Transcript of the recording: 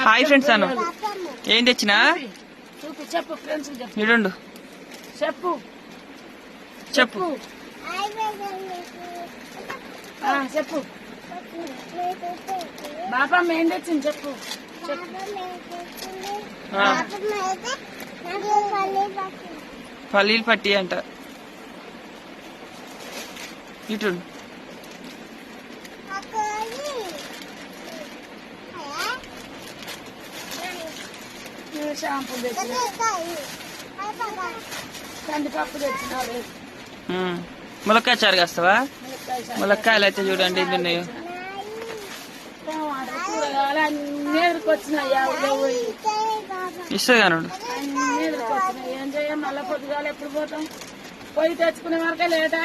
Hi friends అను. ఏం తెచ్చినా? చూపి చెప్పు. ఫ్రెండ్స్ చెప్పు చెప్పు చెప్పు బాబమ్మ ఏం తెచ్చింది చెప్పు. పల్లీలు పట్టి అంట. ఇటు షాంపూ తెచ్చిన. కందిపప్పు ములక్కాయ చారు కాస్తావా? ములక్కాయలు అయితే చూడండి ఇది ఉన్నాయో. టమాటా కూరగాయలు అన్ని ఎదురుకొచ్చినాయి ఎవరు పోయి. ఇస్తుంది కాను అన్ని ఎదురుకొచ్చినాయి ఏం చేయం? మళ్ళీ పొద్దుగాల ఎప్పుడు పోతాం? పోయి తెచ్చుకునే వరకే లేట్